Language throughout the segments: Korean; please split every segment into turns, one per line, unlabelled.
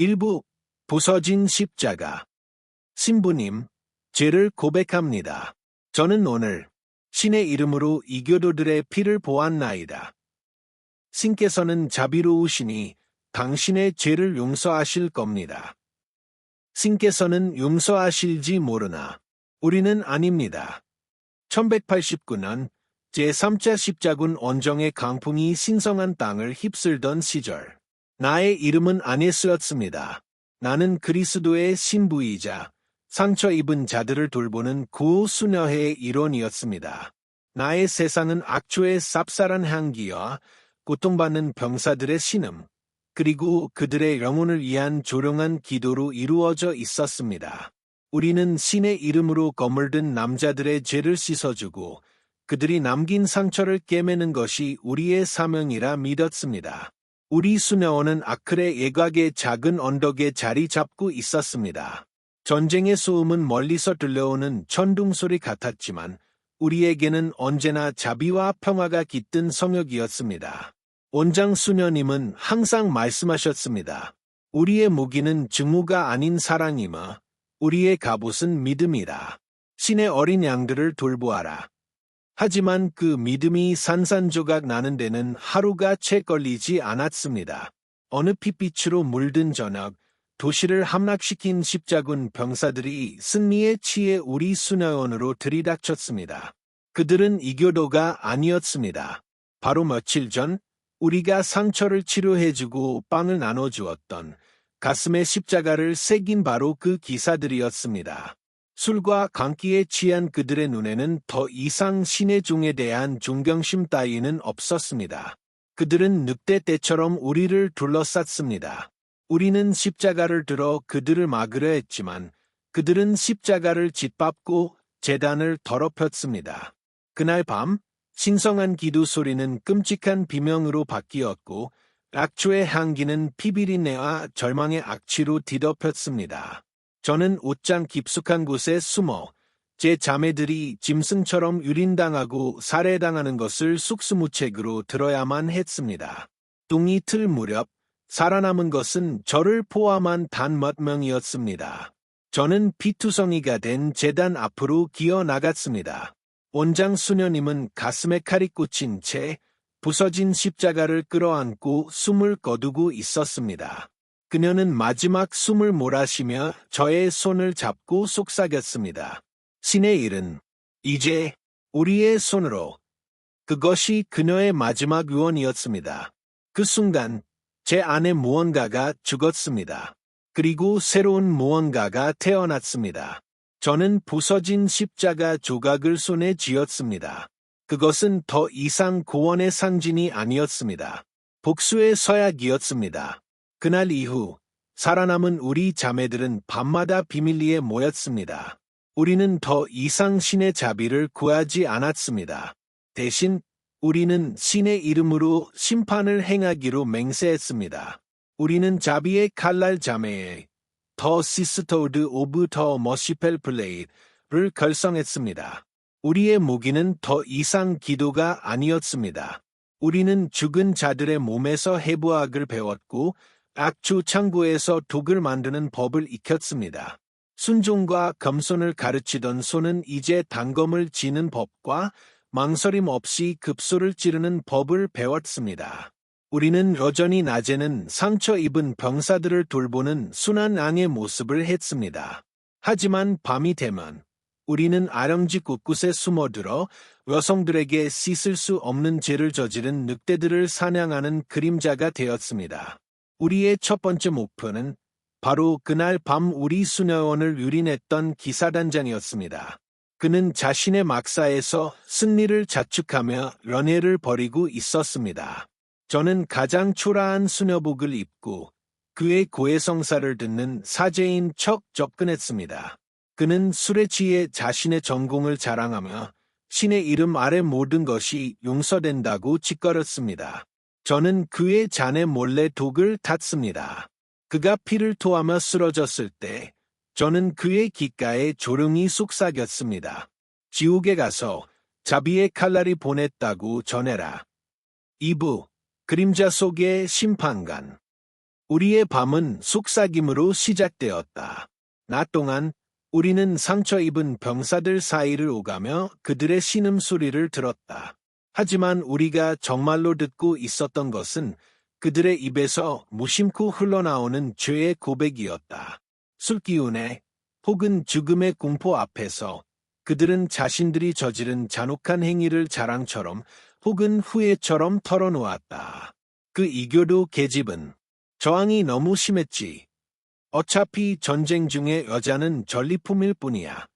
일부 부서진 십자가. 신부님, 죄를 고백합니다. 저는 오늘 신의 이름으로 이교도들의 피를 보았나이다. 신께서는 자비로우시니 당신의 죄를 용서하실 겁니다. 신께서는 용서하실지 모르나 우리는 아닙니다. 1189년 제3차 십자군 원정의 강풍이 신성한 땅을 휩쓸던 시절 나의 이름은 아네스였습니다. 나는 그리스도의 신부이자 상처 입은 자들을 돌보는 구호 수녀의 일원이었습니다. 나의 세상은 악초의 쌉쌀한 향기와 고통받는 병사들의 신음, 그리고 그들의 영혼을 위한 조롱한 기도로 이루어져 있었습니다. 우리는 신의 이름으로 거물든 남자들의 죄를 씻어주고 그들이 남긴 상처를 깨매는 것이 우리의 사명이라 믿었습니다. 우리 수녀원은 아크레 예각의 작은 언덕에 자리 잡고 있었습니다. 전쟁의 소음은 멀리서 들려오는 천둥 소리 같았지만 우리에게는 언제나 자비와 평화가 깃든 성역이었습니다. 원장 수녀님은 항상 말씀하셨습니다. 우리의 무기는 증오가 아닌 사랑이며 우리의 갑옷은 믿음이다. 신의 어린 양들을 돌보아라. 하지만 그 믿음이 산산조각 나는 데는 하루가 채 걸리지 않았습니다. 어느 핏빛으로 물든 저녁, 도시를 함락시킨 십자군 병사들이 승리의 치에 우리 수녀원으로 들이닥쳤습니다. 그들은 이교도가 아니었습니다. 바로 며칠 전 우리가 상처를 치료해주고 빵을 나눠주었던 가슴에 십자가를 새긴 바로 그 기사들이었습니다. 술과 감기에 취한 그들의 눈에는 더 이상 신의 종에 대한 존경심 따위는 없었습니다. 그들은 늑대 떼처럼 우리를 둘러쌌습니다. 우리는 십자가를 들어 그들을 막으려 했지만 그들은 십자가를 짓밟고 재단을 더럽혔습니다. 그날 밤 신성한 기도 소리는 끔찍한 비명으로 바뀌었고 악초의 향기는 피비린내와 절망의 악취로 뒤덮였습니다. 저는 옷장 깊숙한 곳에 숨어 제 자매들이 짐승처럼 유린당하고 살해당하는 것을 쑥스무책으로 들어야만 했습니다. 뚱이 틀 무렵 살아남은 것은 저를 포함한 단 몇 명이었습니다. 저는 피투성이가 된 재단 앞으로 기어 나갔습니다. 원장 수녀님은 가슴에 칼이 꽂힌 채 부서진 십자가를 끌어안고 숨을 거두고 있었습니다. 그녀는 마지막 숨을 몰아쉬며 저의 손을 잡고 속삭였습니다. 신의 일은 이제 우리의 손으로 그것이 그녀의 마지막 유언이었습니다. 그 순간 제 안에 무언가가 죽었습니다. 그리고 새로운 무언가가 태어났습니다. 저는 부서진 십자가 조각을 손에 쥐었습니다. 그것은 더 이상 고원의 상징이 아니었습니다. 복수의 서약이었습니다. 그날 이후 살아남은 우리 자매들은 밤마다 비밀리에 모였습니다. 우리는 더 이상 신의 자비를 구하지 않았습니다. 대신 우리는 신의 이름으로 심판을 행하기로 맹세했습니다. 우리는 자비의 칼날 자매에 더 시스터우드 오브 더 머시펠 플레이를 결성했습니다. 우리의 무기는 더 이상 기도가 아니었습니다. 우리는 죽은 자들의 몸에서 해부학을 배웠고 악주 창고에서 독을 만드는 법을 익혔습니다. 순종과 겸손을 가르치던 손은 이제 단검을 지는 법과 망설임 없이 급소를 찌르는 법을 배웠습니다. 우리는 여전히 낮에는 상처 입은 병사들을 돌보는 순한 앙의 모습을 했습니다. 하지만 밤이 되면 우리는 아령지 곳곳에 숨어들어 여성들에게 씻을 수 없는 죄를 저지른 늑대들을 사냥하는 그림자가 되었습니다. 우리의 첫 번째 목표는 바로 그날 밤 우리 수녀원을 유린했던 기사단장이었습니다. 그는 자신의 막사에서 승리를 자축하며 연애를 벌이고 있었습니다. 저는 가장 초라한 수녀복을 입고 그의 고해성사를 듣는 사제인 척 접근했습니다. 그는 술에 취해 자신의 전공을 자랑하며 신의 이름 아래 모든 것이 용서된다고 짓거렸습니다. 저는 그의 잔에 몰래 독을 탔습니다. 그가 피를 토하며 쓰러졌을 때 저는 그의 귓가에 조롱이 속삭였습니다. 지옥에 가서 자비의 칼날이 보냈다고 전해라. 2부 그림자 속의 심판관 우리의 밤은 속삭임으로 시작되었다. 낮 동안 우리는 상처 입은 병사들 사이를 오가며 그들의 신음소리를 들었다. 하지만 우리가 정말로 듣고 있었던 것은 그들의 입에서 무심코 흘러나오는 죄의 고백이었다. 술기운에 혹은 죽음의 공포 앞에서 그들은 자신들이 저지른 잔혹한 행위를 자랑처럼 혹은 후회처럼 털어놓았다. 그 이교도 계집은 저항이 너무 심했지. 어차피 전쟁 중에 여자는 전리품일 뿐이야.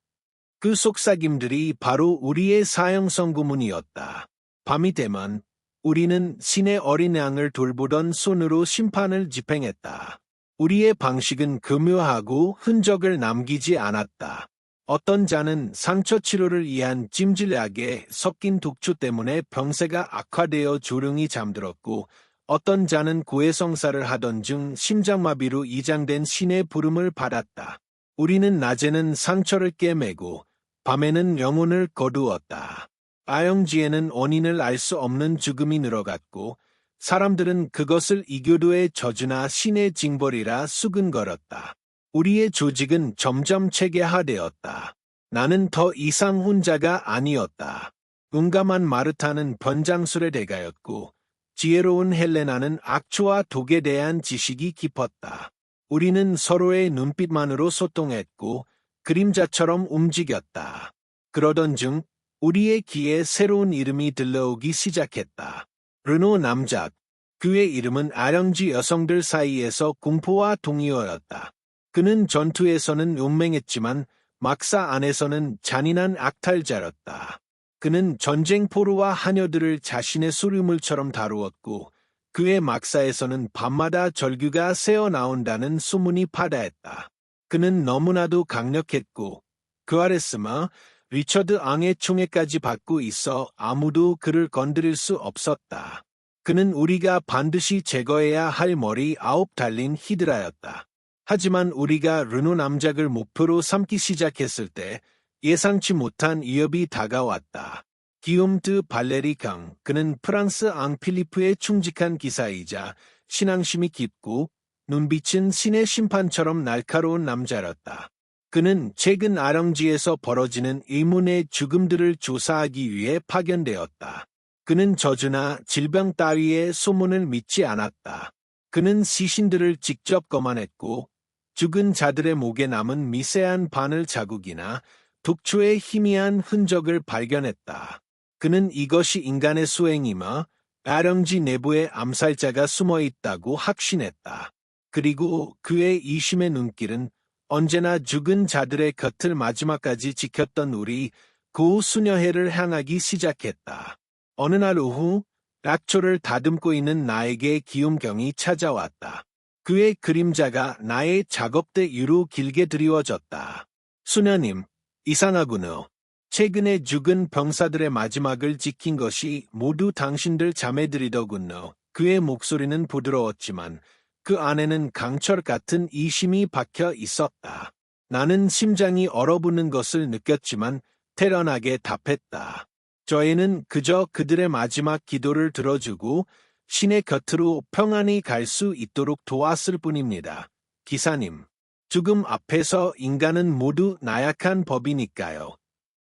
그 속삭임들이 바로 우리의 사형선 구문이었다. 밤이 되면 우리는 신의 어린 양을 돌보던 손으로 심판을 집행했다. 우리의 방식은 교묘하고 흔적을 남기지 않았다. 어떤 자는 상처 치료를 위한 찜질약에 섞인 독주 때문에 병세가 악화되어 조용히 잠들었고 어떤 자는 고해성사를 하던 중 심장마비로 이장된 신의 부름을 받았다. 우리는 낮에는 상처를 깨매고 밤에는 영혼을 거두었다. 아영지에는 원인을 알 수 없는 죽음이 늘어갔고 사람들은 그것을 이교도의 저주나 신의 징벌이라 수근거렸다. 우리의 조직은 점점 체계화되었다. 나는 더 이상 혼자가 아니었다. 용감한 마르타는 번장술의 대가였고 지혜로운 헬레나는 악초와 독에 대한 지식이 깊었다. 우리는 서로의 눈빛만으로 소통했고 그림자처럼 움직였다. 그러던 중 우리의 귀에 새로운 이름이 들려오기 시작했다. 르노 남작. 그의 이름은 아령지 여성들 사이에서 공포와 동의어였다. 그는 전투에서는 용맹했지만 막사 안에서는 잔인한 악탈자였다. 그는 전쟁 포로와 하녀들을 자신의 소유물처럼 다루었고 그의 막사에서는 밤마다 절규가 새어 나온다는 소문이 파다했다. 그는 너무나도 강력했고 그 아래스마 리처드 앙의 총애까지 받고 있어 아무도 그를 건드릴 수 없었다. 그는 우리가 반드시 제거해야 할 머리 아홉 달린 히드라였다. 하지만 우리가 르노 남작을 목표로 삼기 시작했을 때 예상치 못한 위협이 다가왔다. 기욤드 발레리강, 그는 프랑스 앙필리프의 충직한 기사이자 신앙심이 깊고 눈빛은 신의 심판처럼 날카로운 남자였다. 그는 최근 아령지에서 벌어지는 의문의 죽음들을 조사하기 위해 파견되었다. 그는 저주나 질병 따위의 소문을 믿지 않았다. 그는 시신들을 직접 검안했고 죽은 자들의 목에 남은 미세한 바늘 자국이나 독초의 희미한 흔적을 발견했다. 그는 이것이 인간의 수행이며 아령지 내부에 암살자가 숨어 있다고 확신했다. 그리고 그의 이심의 눈길은 언제나 죽은 자들의 곁을 마지막까지 지켰던 우리 고 수녀회를 향하기 시작했다. 어느 날 오후 낙초를 다듬고 있는 나에게 기움경이 찾아왔다. 그의 그림자가 나의 작업대 위로 길게 드리워졌다. 수녀님, 이상하구나. 최근에 죽은 병사들의 마지막을 지킨 것이 모두 당신들 자매들이더군요. 그의 목소리는 부드러웠지만 그 안에는 강철 같은 이심이 박혀 있었다. 나는 심장이 얼어붙는 것을 느꼈지만 태연하게 답했다. 저희는 그저 그들의 마지막 기도를 들어주고 신의 곁으로 평안히 갈 수 있도록 도왔을 뿐입니다. 기사님, 죽음 앞에서 인간은 모두 나약한 법이니까요.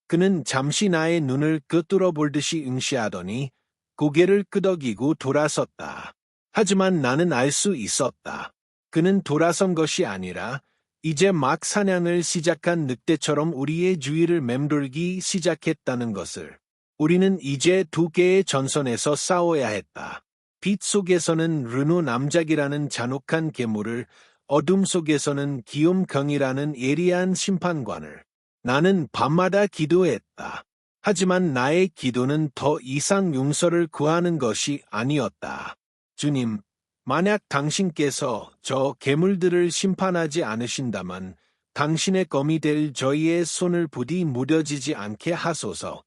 그는 잠시 나의 눈을 끄뚫어 볼 듯이 응시하더니 고개를 끄덕이고 돌아섰다. 하지만 나는 알 수 있었다. 그는 돌아선 것이 아니라 이제 막 사냥을 시작한 늑대처럼 우리의 주위를 맴돌기 시작했다는 것을. 우리는 이제 두 개의 전선에서 싸워야 했다. 빛 속에서는 르노 남작이라는 잔혹한 괴물을, 어둠 속에서는 기욤경이라는 예리한 심판관을. 나는 밤마다 기도했다. 하지만 나의 기도는 더 이상 용서를 구하는 것이 아니었다. 주님, 만약 당신께서 저 괴물들을 심판하지 않으신다면 당신의 검이 될 저희의 손을 부디 무뎌지지 않게 하소서.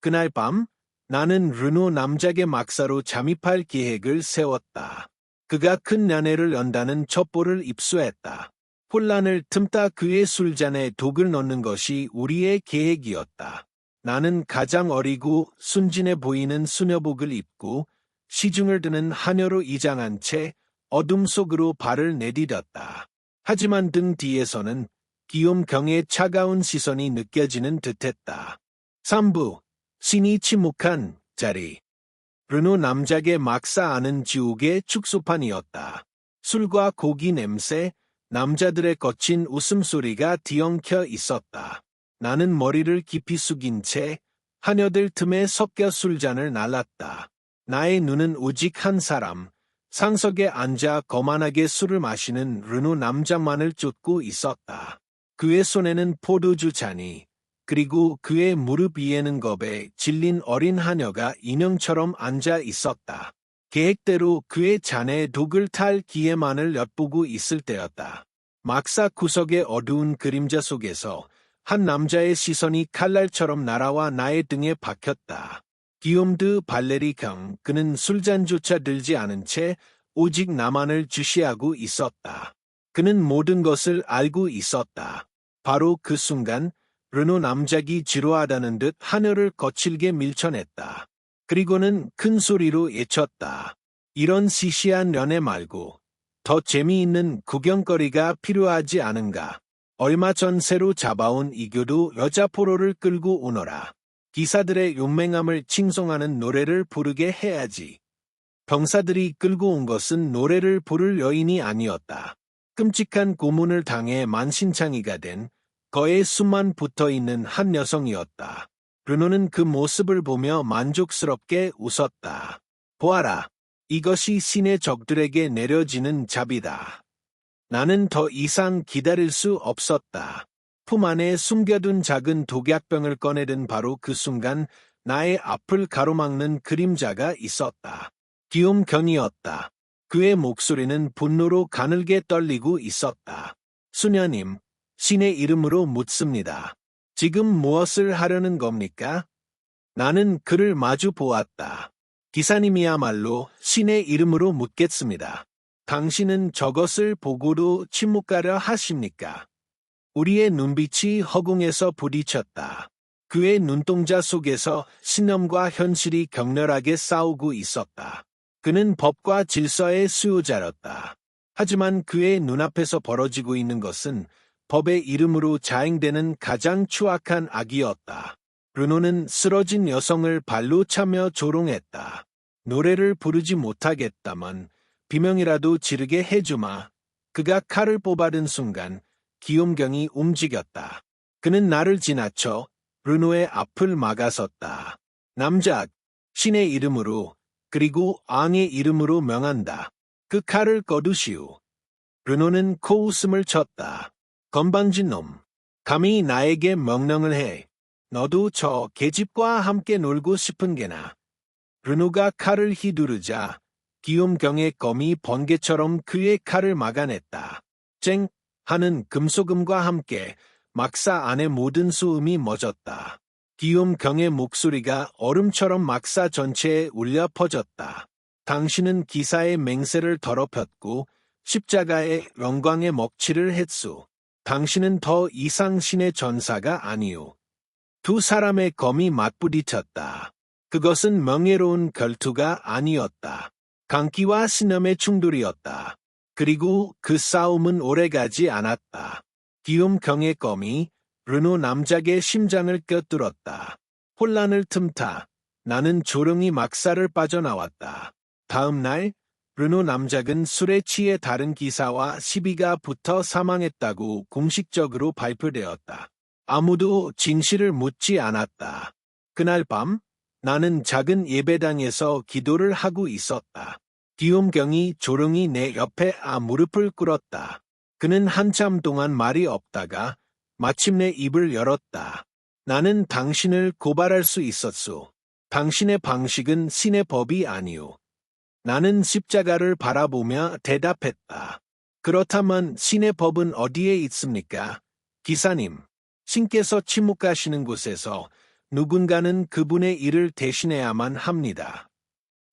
그날 밤 나는 르노 남작의 막사로 잠입할 계획을 세웠다. 그가 큰 연애를 연다는 첩보를 입수했다. 혼란을 틈타 그의 술잔에 독을 넣는 것이 우리의 계획이었다. 나는 가장 어리고 순진해 보이는 수녀복을 입고 시중을 드는 하녀로 이장한 채 어둠 속으로 발을 내디뎠다. 하지만 등 뒤에서는 기욤경의 차가운 시선이 느껴지는 듯했다. 3부 신이 침묵한 자리 르노 남작의 막사 아는 지옥의 축소판이었다. 술과 고기 냄새, 남자들의 거친 웃음소리가 뒤엉켜 있었다. 나는 머리를 깊이 숙인 채 하녀들 틈에 섞여 술잔을 날랐다. 나의 눈은 오직 한 사람, 상석에 앉아 거만하게 술을 마시는 르노 남자만을 쫓고 있었다. 그의 손에는 포도주 잔이, 그리고 그의 무릎 위에는 겁에 질린 어린 하녀가 인형처럼 앉아 있었다. 계획대로 그의 잔에 독을 탈 기회만을 엿보고 있을 때였다. 막사 구석의 어두운 그림자 속에서 한 남자의 시선이 칼날처럼 날아와 나의 등에 박혔다. 기욤드 발레리 경 그는 술잔조차 들지 않은 채 오직 나만을 주시하고 있었다. 그는 모든 것을 알고 있었다. 바로 그 순간 르노 남작이 지루하다는 듯 하늘을 거칠게 밀쳐냈다. 그리고는 큰 소리로 외쳤다. 이런 시시한 연애 말고 더 재미있는 구경거리가 필요하지 않은가. 얼마 전 새로 잡아온 이교도 여자 포로를 끌고 오너라. 기사들의 용맹함을 칭송하는 노래를 부르게 해야지. 병사들이 끌고 온 것은 노래를 부를 여인이 아니었다. 끔찍한 고문을 당해 만신창이가 된 거의 수만 붙어 있는 한 여성이었다. 르노는 그 모습을 보며 만족스럽게 웃었다. 보아라. 이것이 신의 적들에게 내려지는 잡이다. 나는 더 이상 기다릴 수 없었다. 품 안에 숨겨둔 작은 독약병을 꺼내든 바로 그 순간 나의 앞을 가로막는 그림자가 있었다. 기욤 견이었다. 그의 목소리는 분노로 가늘게 떨리고 있었다. 수녀님, 신의 이름으로 묻습니다. 지금 무엇을 하려는 겁니까? 나는 그를 마주 보았다. 기사님이야말로 신의 이름으로 묻겠습니다. 당신은 저것을 보고도 침묵하려 하십니까? 우리의 눈빛이 허공에서 부딪혔다. 그의 눈동자 속에서 신념과 현실이 격렬하게 싸우고 있었다. 그는 법과 질서의 수요자였다. 하지만 그의 눈앞에서 벌어지고 있는 것은 법의 이름으로 자행되는 가장 추악한 악이었다. 르노는 쓰러진 여성을 발로 차며 조롱했다. 노래를 부르지 못하겠다만 비명이라도 지르게 해주마. 그가 칼을 뽑아든 순간 기욤경이 움직였다. 그는 나를 지나쳐 르노의 앞을 막아섰다. 남자, 신의 이름으로 그리고 앙의 이름으로 명한다. 그 칼을 거두시오. 르노는 코웃음을 쳤다. 건방진 놈. 감히 나에게 명령을 해. 너도 저 계집과 함께 놀고 싶은 게나. 르노가 칼을 휘두르자 기욤경의 검이 번개처럼 그의 칼을 막아냈다. 쨍 하는 금소금과 함께 막사 안의 모든 소음이 멎었다. 기욤경의 목소리가 얼음처럼 막사 전체에 울려 퍼졌다. 당신은 기사의 맹세를 더럽혔고 십자가의 영광의 먹칠을 했소. 당신은 더 이상 신의 전사가 아니오. 두 사람의 검이 맞부딪혔다. 그것은 명예로운 결투가 아니었다. 강기와 신념의 충돌이었다. 그리고 그 싸움은 오래가지 않았다. 기욤경의 검이 르노 남작의 심장을 껴뚫었다. 혼란을 틈타 나는 조롱이 막사를 빠져나왔다. 다음 날 르노 남작은 술에 취해 다른 기사와 시비가 붙어 사망했다고 공식적으로 발표되었다. 아무도 진실을 묻지 않았다. 그날 밤 나는 작은 예배당에서 기도를 하고 있었다. 기욤경이 조롱이 내 옆에 아 무릎을 꿇었다. 그는 한참 동안 말이 없다가 마침내 입을 열었다. 나는 당신을 고발할 수 있었소. 당신의 방식은 신의 법이 아니오. 나는 십자가를 바라보며 대답했다. 그렇다면 신의 법은 어디에 있습니까? 기사님, 신께서 침묵하시는 곳에서 누군가는 그분의 일을 대신해야만 합니다.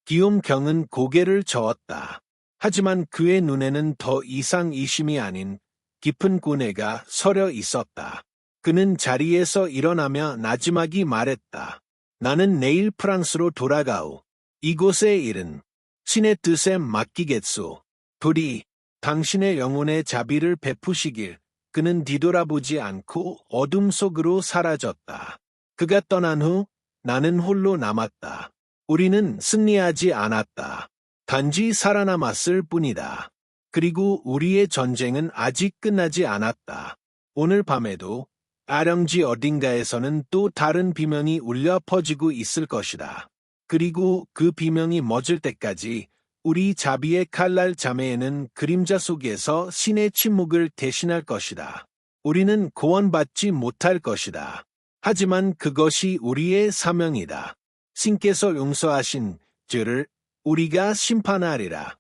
기욤경은 고개를 저었다. 하지만 그의 눈에는 더 이상 이심이 아닌 깊은 고뇌가 서려 있었다. 그는 자리에서 일어나며 나지막이 말했다. 나는 내일 프랑스로 돌아가오. 이곳의 일은 신의 뜻에 맡기겠소. 부디 당신의 영혼의 자비를 베푸시길 그는 뒤돌아보지 않고 어둠 속으로 사라졌다. 그가 떠난 후 나는 홀로 남았다. 우리는 승리하지 않았다. 단지 살아남았을 뿐이다. 그리고 우리의 전쟁은 아직 끝나지 않았다. 오늘 밤에도 아령지 어딘가에서는 또 다른 비명이 울려 퍼지고 있을 것이다. 그리고 그 비명이 멎을 때까지 우리 자비의 칼날 자매에는 그림자 속에서 신의 침묵을 대신할 것이다. 우리는 구원받지 못할 것이다. 하지만 그것이 우리의 사명이다. 신께서 용서하신 죄를 우리가 심판하리라.